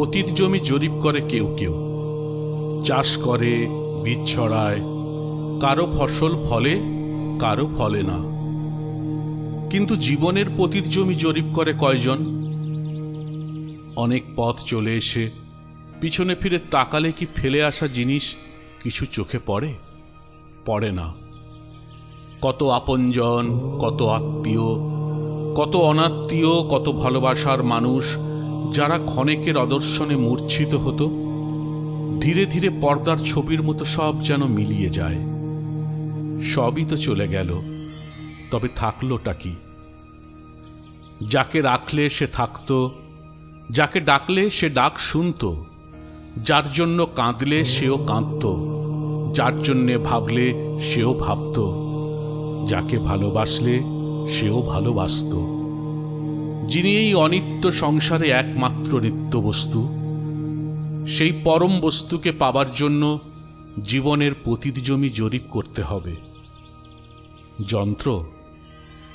পতিত জমি জরিপ করে কেউ কেউ। চাষ করে, বীজ ছড়ায়, কারও ফসল ফলে, কারও ফলে না। কিন্তু জীবনের পতিত জমি জরিপ করে কয়জন? অনেক পথ চলে এসে, পিছনে ফিরে তাকালে কি ফেলে আসা জিনিস কিছু চোখে পড়ে? পড়ে না। কত আপনজন, কত আত্মীয়, কত অনাত্মীয়, কত ভালোবাসার মানুষ যারা ক্ষণেকের অদর্শনে মূর্ছিত হতো, ধীরে ধীরে পর্দার ছবির মতো সব যেন মিলিয়ে যায়। সবই তো চলে গেল, তবে থাকলোটা কি? যাকে রাখলে সে থাকতো, যাকে ডাকলে সে ডাক শুনত, যার জন্য কাঁদলে সেও কাঁদত, যার জন্যে ভাবলে সেও ভাবত, যাকে ভালোবাসলে সেও ভালোবাসত। যিনি এই অনিত্য সংসারে একমাত্র নিত্য বস্তু সেই পরম বস্তুকে পাবার জন্য জীবনের পতিত জমি জরিপ করতে হবে। যন্ত্র?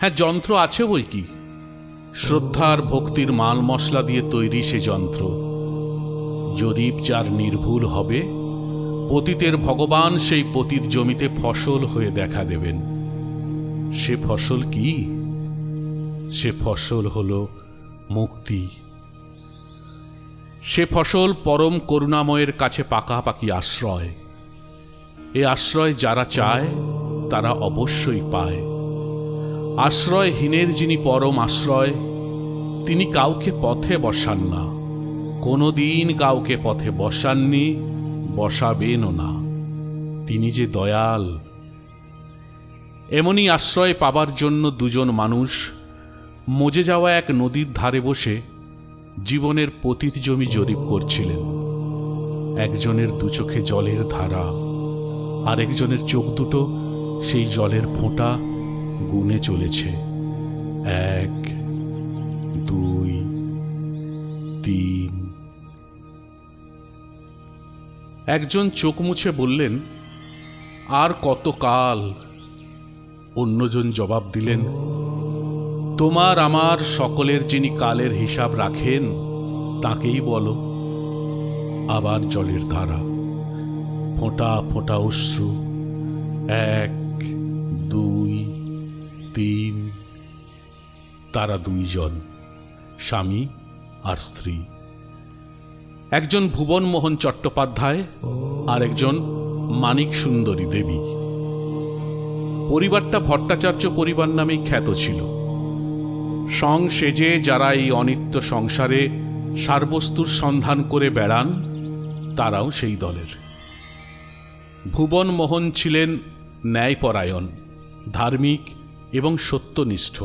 হ্যাঁ যন্ত্র আছে বই কি? শ্রদ্ধার ভক্তির মাল মশলা দিয়ে তৈরি সে যন্ত্র। জরিপ যার নির্ভুল হবে, পতিতের ভগবান সেই পতিত জমিতে ফসল হয়ে দেখা দেবেন। সে ফসল কি? সে ফসল হল মুক্তি। সে ফসল পরম করুণাময়ের কাছে পাকাপাকি আশ্রয়। এ আশ্রয় যারা চায়, তারা অবশ্যই পায়। আশ্রয়হীনের যিনি পরম আশ্রয়, তিনি কাউকে পথে বসান না। কোনোদিন কাউকে পথে বসাননি, বসাবেনও না। তিনি যে দয়াল। এমনই আশ্রয় পাবার জন্য দুজন মানুষ মজে যাওয়া এক নদীর ধারে বসে জীবনের পতিত জমি জরিপ করছিলেন। একজনের দু চোখে জলের ধারা, আরেকজনের চোখ দুটো সেই জলের ফোঁটা গুনে চলেছে। এক, দুই, তিন। একজন চোখ মুছে বললেন, আর কত কাল অন্যজন জবাব দিলেন তোমার আমার সকলের যিনি কালের হিসাব রাখেন, তাকেই বলো। আবার জলের ধারা। ফোঁটা ফোঁটা অশ্রু। এক, দুই, তিন। তারা দুইজন, স্বামী আর স্ত্রী। একজন ভুবন মোহন চট্টোপাধ্যায় আর একজন মানিক সুন্দরী দেবী। পরিবারটা ভট্টাচার্য পরিবার নামেই খ্যাত ছিল। সং সেজে যারা এই অনিত্য সংসারে সারবস্তুর সন্ধান করে বেড়ান, তারাও সেই দলের। ভুবন মোহন ছিলেন ন্যায়পরায়ণ, ধার্মিক এবং সত্যনিষ্ঠ।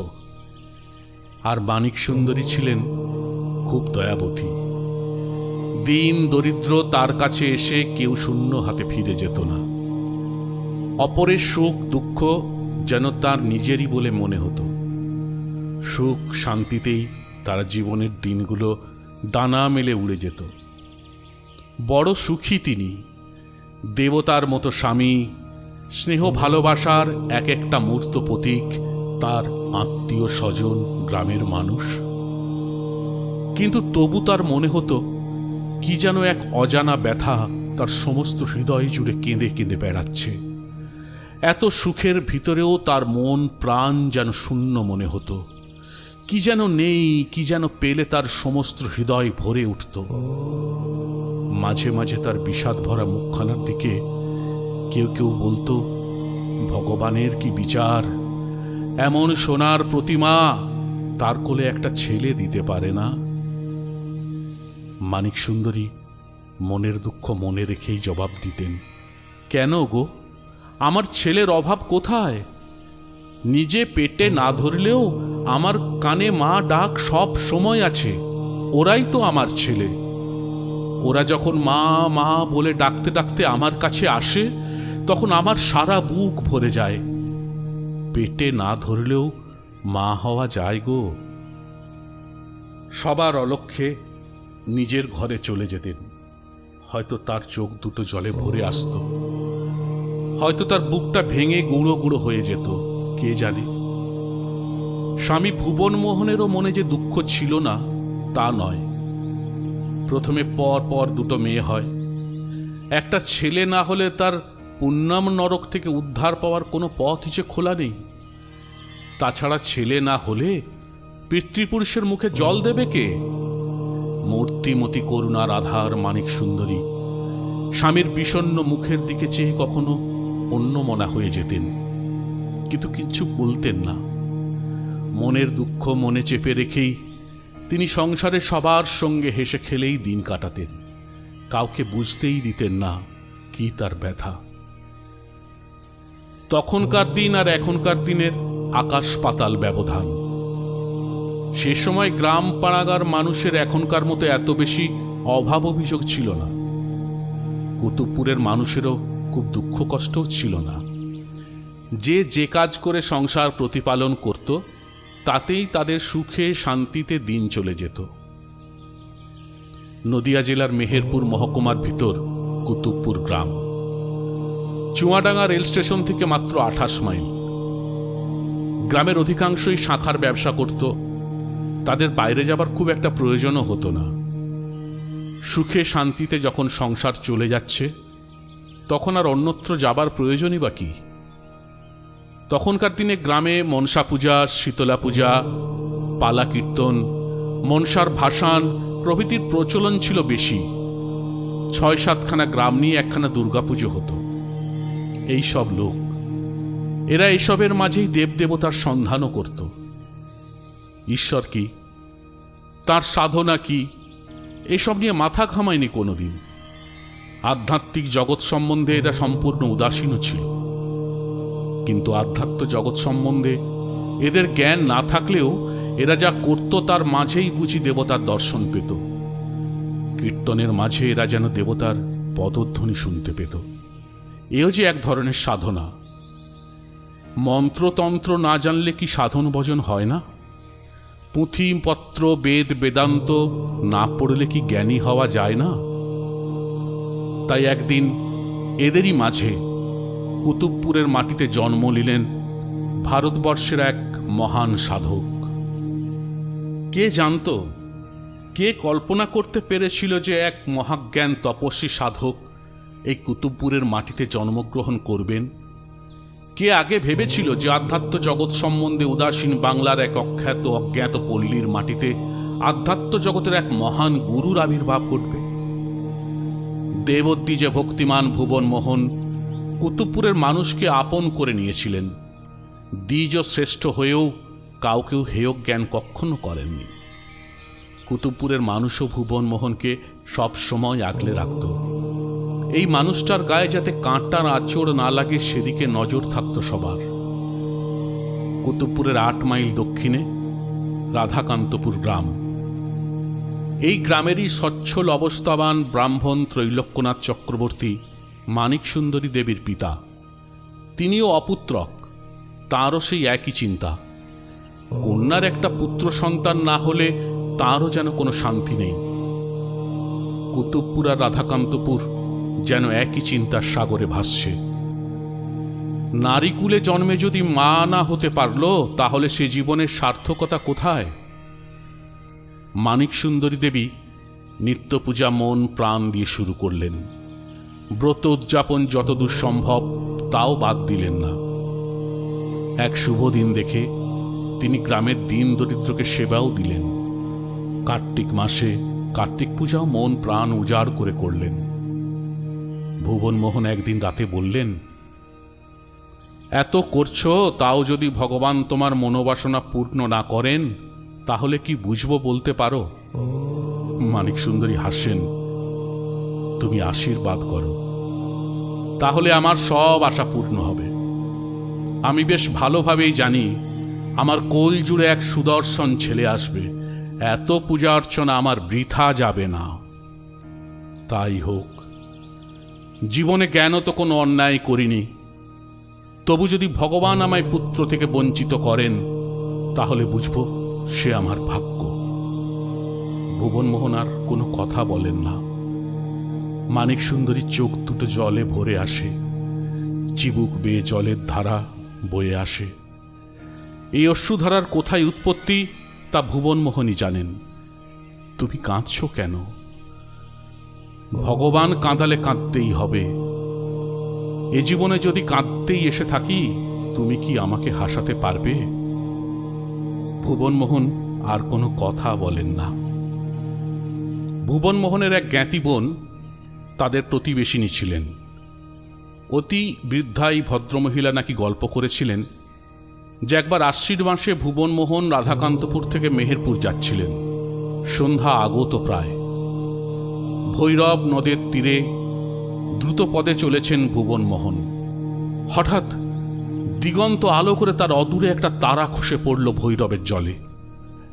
আর মানিক সুন্দরী ছিলেন খুব দয়াবতী। দিন দরিদ্র তার কাছে এসে কেউ শূন্য হাতে ফিরে যেত না। অপরের সুখ দুঃখ যেন তার নিজেরই বলে মনে হতো। সুখ শান্তিতেই তার জীবনের দিনগুলো দানা মেলে উড়ে যেত। বড় সুখী তিনি। দেবতার মতো স্বামী, স্নেহ ভালোবাসার এক একটা মূর্ত প্রতীক তার আত্মীয় স্বজন, গ্রামের মানুষ। কিন্তু তবু তার মনে হতো, কি যেন এক অজানা ব্যথা তার সমস্ত হৃদয় জুড়ে কেঁদে কেঁদে বেড়াচ্ছে। এত সুখের ভিতরেও তার মন, প্রাণ যেন শূন্য মনে হতো। কি যেন নেই, কি যেন পেলে তার সমস্ত হৃদয় ভরে উঠত। মাঝে মাঝে তার বিষাদ ভরা মুখখানার দিকে কেউ কেউ বলতো, ভগবানের কি বিচার? এমন সোনার প্রতিমা তার কোলে একটা ছেলে দিতে পারে না? মানিক সুন্দরী মনের দুঃখ মনে রেখেই জবাব দিতেন, কেন গো? আমার ছেলের অভাব কোথায়? নিজে পেটে না ধরলেও আমার কানে মা ডাক সব সময় আছে। ওরাই তো আমার ছেলে। ওরা যখন মা মা বলে ডাকতে ডাকতে আমার কাছে আসে, তখন আমার সারা বুক ভরে যায়। পেটে না ধরলেও মা হওয়া যায় গো। সবার অলক্ষ্যে নিজের ঘরে চলে যেতেন। হয়তো তার চোখ দুটো জলে ভরে আসতো। হয়তো তার বুকটা ভেঙে গুঁড়ো গুঁড়ো হয়ে যেত, কে জানে। স্বামী ভুবন মোহনেরও মনে যে দুঃখ ছিল না, তা নয়। প্রথমে পর পর দুটো মেয়ে হয়। একটা ছেলে না হলে তার পুণ্যাম নরক থেকে উদ্ধার পাওয়ার কোনো পথ যে খোলা নেই। তাছাড়া ছেলে না হলে পিতৃপুরুষের মুখে জল দেবে কে? মূর্তিমতি করুণার আধার মানিক সুন্দরী, স্বামীর বিষণ্ণ মুখের দিকে চেয়ে কখনো অন্য মনা হয়ে যেতেন। কিন্তু কিচ্ছু বলতেন না। মনের দুঃখ মনে চেপে রেখেই তিনি সংসারে সবার সঙ্গে হেসে খেলেই দিন কাটাতেন। কাউকে বুঝতেই দিতেন না কি তার ব্যথা। তখনকার দিন আর এখনকার দিনের আকাশ পাতাল ব্যবধান। সে সময় গ্রাম পাড়াগার মানুষের এখনকার মতো এত বেশি অভাব অভিযোগ ছিল না। কুতুবপুরের মানুষেরও খুব দুঃখ কষ্টও ছিল না। যে যে কাজ করে সংসার প্রতিপালন করত তাতেই তাদের সুখে শান্তিতে দিন চলে যেত। নদিয়া জেলার মেহেরপুর মহকুমার ভিতর কুতুবপুর গ্রাম। চুয়াডাঙ্গা রেল স্টেশন থেকে মাত্র আঠাশ মাইল। গ্রামের অধিকাংশই শাখার ব্যবসা করত। তাদের বাইরে যাবার খুব একটা প্রয়োজনও হতো না। সুখে শান্তিতে যখন সংসার চলে যাচ্ছে, তখন আর অন্যত্র যাবার প্রয়োজনই বা কি? তখনকার দিনে গ্রামে মনসা পূজা, শীতলা পূজা, পালা কীর্তন, মনসার ভাসান প্রভৃতির প্রচলন ছিল বেশি। ছয় সাতখানা গ্রাম নিয়ে একখানা দুর্গাপুজো হতো। এই সব লোক, এরা এসবের মাঝেই দেবদেবতার সন্ধানও করত। ঈশ্বর কি? তার সাধনা কি? এসব নিয়ে মাথা ঘামায়নি কোনোদিন। আধ্যাত্মিক জগৎ সম্বন্ধে এরা সম্পূর্ণ উদাসীনও ছিল। কিন্তু আধ্যাত্ম জগৎ সম্বন্ধে এদের জ্ঞান না থাকলেও এরা যা করত তার মাঝেই বুঝি দেবতার দর্শন পেত। কীর্তনের মাঝে এরা যেন দেবতার পদধ্বনি শুনতে পেত। এও যে এক ধরনের সাধনা। মন্ত্রতন্ত্র না জানলে কি সাধন ভজন হয় না? পুঁথিপত্র, বেদ, বেদান্ত না পড়লে কি জ্ঞানী হওয়া যায় না? তাই একদিন এদেরই মাঝে কুতুবপুরের মাটিতে জন্ম নিলেন ভারতবর্ষের এক মহান সাধক। কে জানত, কে কল্পনা করতে পেরেছিল যে এক মহাজ্ঞান তপস্বী সাধক এই কুতুবপুরের মাটিতে জন্মগ্রহণ করবেন? কে আগে ভেবেছিল যে আধ্যাত্ম জগৎ সম্বন্ধে উদাসীন বাংলার এক অখ্যাত অজ্ঞাত পল্লীর মাটিতে আধ্যাত্ম জগতের এক মহান গুরুর আবির্ভাব ঘটবে? দেবদ্বী যে ভক্তিমান ভুবন মোহন কুতুবপুরের মানুষকে আপন করে নিয়েছিলেন। দ্বিজ শ্রেষ্ঠ হয়েও কাউকেও হেয় জ্ঞান কখনো করেননি। কুতুবপুরের মানুষও ভুবন মোহনকে সব সময় আগলে রাখত। এই মানুষটার গায়ে যাতে কাঁটার আঁচড় না লাগে, সেদিকে নজর থাকত সবার। কুতুবপুরের আট মাইল দক্ষিণে রাধাকান্তপুর গ্রাম। এই গ্রামেরই সচ্ছল অবস্থাবান ব্রাহ্মণ ত্রৈলোক্যনাথ চক্রবর্তী মানিক সুন্দরী দেবীর পিতা। তিনিও অপুত্রক, তাঁরও সেই একই চিন্তা। কন্যার একটা পুত্র সন্তান না হলে তাঁরও যেন কোনো শান্তি নেই। কুতুবপুর আর রাধাকান্তপুর যেন একই চিন্তার সাগরে ভাসছে। নারীকুলে জন্মে যদি মা না হতে পারল, তাহলে সে জীবনের সার্থকতা কোথায়? মানিক সুন্দরী দেবী নিত্য পূজা মন প্রাণ দিয়ে শুরু করলেন। ব্রত উদযাপন যতদূর সম্ভব, তাও বাদ দিলেন না। এক শুভ দিন দেখে তিনি গ্রামের দিন দরিদ্রকে সেবাও দিলেন। কার্তিক মাসে কার্তিক পূজাও মন প্রাণ উজাড় করে করলেন। ভুবনমোহন একদিন রাতে বললেন, এত করছ, তাও যদি ভগবান তোমার মনোবাসনা পূর্ণ না করেন, তাহলে কি বুঝব বলতে পারো? মানিক সুন্দরী হাসেন তুমি আশীর্বাদ করো। তাহলে আমার সব আশা পূর্ণ হবে। আমি বেশ ভালোভাবেই জানি আমার কোল জুড়ে এক সুদর্শন ছেলে আসবে। এত পূজা অর্চনা আমার বৃথা যাবে না। তাই হোক, জীবনে জ্ঞানও তো কোনো অন্যায় করিনি। তবু যদি ভগবান আমায় পুত্র থেকে বঞ্চিত করেন, তাহলে বুঝব সে আমার ভাগ্য। ভুবনমোহন আর কোনো কথা বলেন না। মানিক সুন্দরীর চোখ দুটো জলে ভরে আসে। চিবুক বেয়ে জলের ধারা বয়ে আসে। এই অশ্রুধারার কোথায় উৎপত্তি, তা ভুবনমোহনই জানেন। তুমি কাঁদছ কেন? ভগবান কাঁদালে কাঁদতেই হবে। এ জীবনে যদি কাঁদতেই এসে থাকি, তুমি কি আমাকে হাসাতে পারবে? ভুবনমোহন আর কোনো কথা বলেন না। ভুবনমোহনের এক জ্ঞাতি বোন তাদের প্রতিবেশিনী ছিলেন। অতি বৃদ্ধা এই ভদ্রমহিলা নাকি গল্প করেছিলেন, যে একবার আশ্বির মাসে ভুবনমোহন রাধাকান্তপুর থেকে মেহেরপুর যাচ্ছিলেন। সন্ধ্যা আগত প্রায়। ভৈরব নদের তীরে দ্রুত পদে চলেছেন ভুবনমোহন। হঠাৎ দিগন্ত আলো করে তার অদূরে একটা তারা খসে পড়ল ভৈরবের জলে।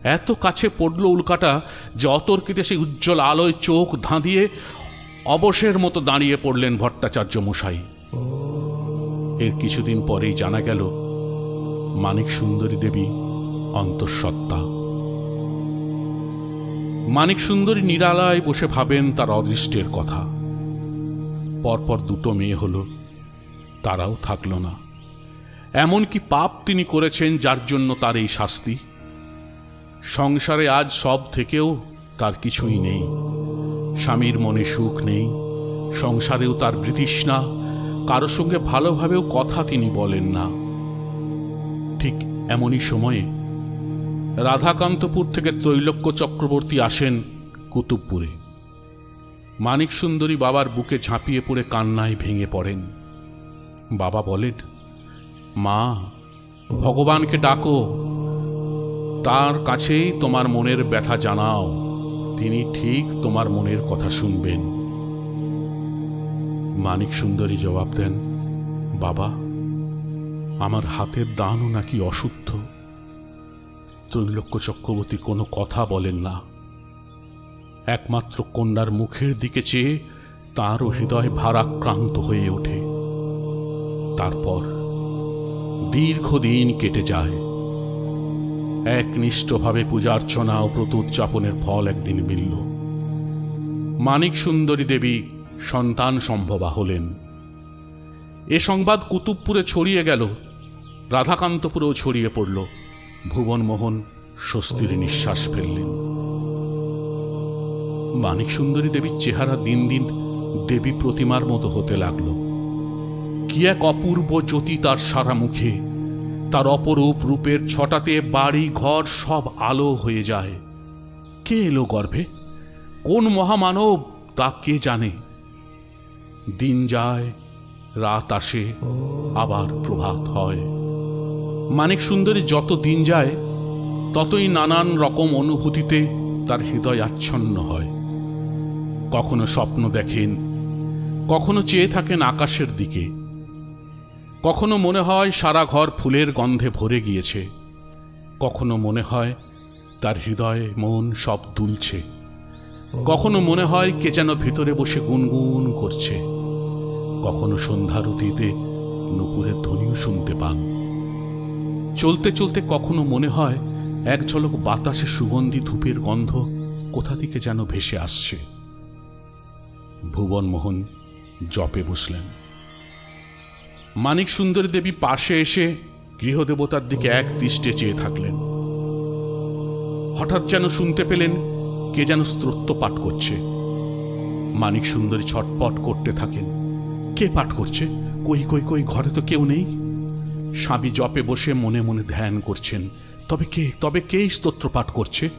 এত কাছে পড়ল উল্কাটা যে অতর্কিতে সেই উজ্জ্বল আলোয় চোখ ধাঁধিয়ে অবসের মতো দাঁড়িয়ে পড়লেন ভট্টাচার্য মশাই। এর কিছুদিন পরেই জানা গেল, মানিক সুন্দরী দেবী অন্তঃসত্ত্বা। মানিক সুন্দরী নিরালায় বসে ভাবেন তার অদৃষ্টের কথা। পরপর দুটো মেয়ে হলো, তারাও থাকল না। এমন কি পাপ তিনি করেছেন যার জন্য তার এই শাস্তি। সংসারে আজ সব থেকেও তার কিছুই নেই। স্বামীর মনে সুখ নেই। সংসারেও তার বৃতৃষ্ণা কারও সঙ্গে ভালোভাবেও কথা তিনি বলেন না। ঠিক এমনই সময়ে রাধাকান্তপুর থেকে ত্রৈলোক্য চক্রবর্তী আসেন কুতুবপুরে। মানিক সুন্দরী বাবার বুকে ঝাঁপিয়ে পড়ে কান্নায় ভেঙে পড়েন। বাবা বলেন, মা, ভগবানকে ডাকো। তার কাছেই তোমার মনের ব্যথা জানাও। তিনি ঠিক তোমার মনের কথা শুনবেন। মানিক সুন্দরী জবাব দেন, বাবা, আমার হাতের দানও নাকি অশুদ্ধ। ত্রৈলোক্য চক্রবর্তী, কোনো কথা বলেন না। একমাত্র কন্যার মুখের দিকে চেয়ে তাঁরও হৃদয় ভারাক্রান্ত হয়ে ওঠে। তারপর দীর্ঘদিন কেটে যায়। একনিষ্ঠভাবে পূজার্চনা ও ব্রত উদযাপনের ফল একদিন মিলল। মানিক সুন্দরী দেবী সন্তান সম্ভবা হলেন। এ সংবাদ কুতুবপুরে ছড়িয়ে গেল। রাধাকান্তপুরেও ছড়িয়ে পড়ল। ভুবনমোহন স্বস্তির নিঃশ্বাস ফেললেন। মানিক সুন্দরী দেবীর চেহারা দিন দিন দেবী প্রতিমার মতো হতে লাগল। কি এক অপূর্ব জ্যোতি তার সারা মুখে। তার অপরূপ রূপের ছটাতে বাড়ি, ঘর সব আলো হয়ে যায়। কে এলো গর্ভে? কোন মহামানব? তা কে জানে? দিন যায়, রাত আসে, আবার প্রভাত হয়। মানিক সুন্দরী যত দিন যায়, ততই নানান রকম অনুভূতিতে তার হৃদয় আচ্ছন্ন হয়। কখনো স্বপ্ন দেখেন, কখনো চেয়ে থাকেন আকাশের দিকে। কখনো মনে হয় সারা ঘর ফুলের গন্ধে ভরে গিয়েছে। কখনো মনে হয় তার হৃদয়ে মন সব দুলছে। কখনো মনে হয় কে যেন ভিতরে বসে গুনগুন করছে। কখনো সন্ধ্যারতিতে নুপুরের ধ্বনিও শুনতে পান। চলতে চলতে কখনো মনে হয় এক ঝলক বাতাসে সুগন্ধি ধূপের গন্ধ কোথা থেকে যেন ভেসে আসছে। ভুবনমোহন জপে বসলেন। মানিক সুন্দরী দেবী পাশে এসে গৃহদেবতার দিকে এক দৃষ্টে চেয়ে থাকলেন। হঠাৎ যেন শুনতে পেলেন কে যেন স্তোত্র পাঠ করছে। মানিক সুন্দরী ছটপট করতে থাকেন। কে পাঠ করছে? কই কই কই, ঘরে তো কেউ নেই। স্বামী জপে বসে মনে মনে ধ্যান করছেন, তবে কে তবে কে স্তোত্র পাঠ করছে?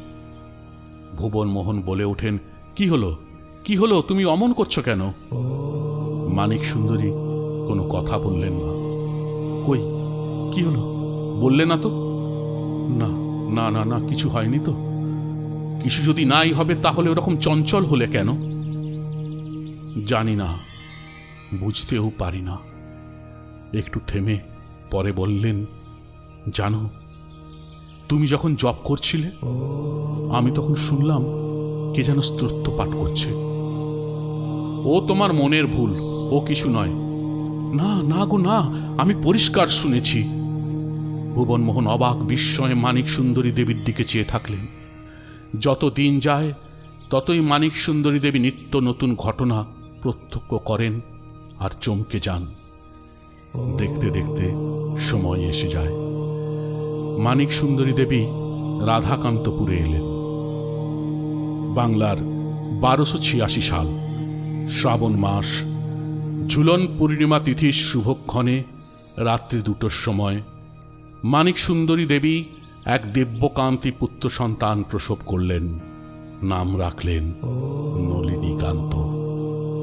ভুবন মোহন বলে ওঠেন, কি হলো? কি হলো? তুমি অমন করছ কেন? মানিক সুন্দরী কোনো কথা বললেন না। কই? কি হলো? বললে না তো? না না না না, কিছু হয়নি তো। কিছু যদি নাই হবে তাহলে ওরকম চঞ্চল হলে কেন? জানি না, বুঝতেও পারি না। একটু থেমে পরে বললেন, জানো, তুমি যখন জব করছিলে, আমি তখন শুনলাম কে যেন স্তোত্র পাঠ করছে। ও তোমার মনের ভুল, ও কিছু নয়। না না গো, না। আমি পরিষ্কার শুনেছি। ভুবনমোহন অবাক বিস্ময়ে মানিক সুন্দরী দেবীর দিকে চেয়ে থাকলেন। যত দিন যায়, ততই মানিক সুন্দরী দেবী নিত্য নতুন ঘটনা প্রত্যক্ষ করেন আর চমকে যান। দেখতে দেখতে সময় এসে যায়। মানিক সুন্দরী দেবী রাধাকান্তপুরে এলেন। বাংলার বারোশো ছিয়াশি সাল, শ্রাবণ মাস ঝুলন পূর্ণিমা তিথির শুভক্ষণে রাত্রি দুটোর সময় মানিক সুন্দরী দেবী এক দিব্যকান্তি পুত্র সন্তান প্রসব করলেন, নাম রাখলেন নলিনীকান্ত।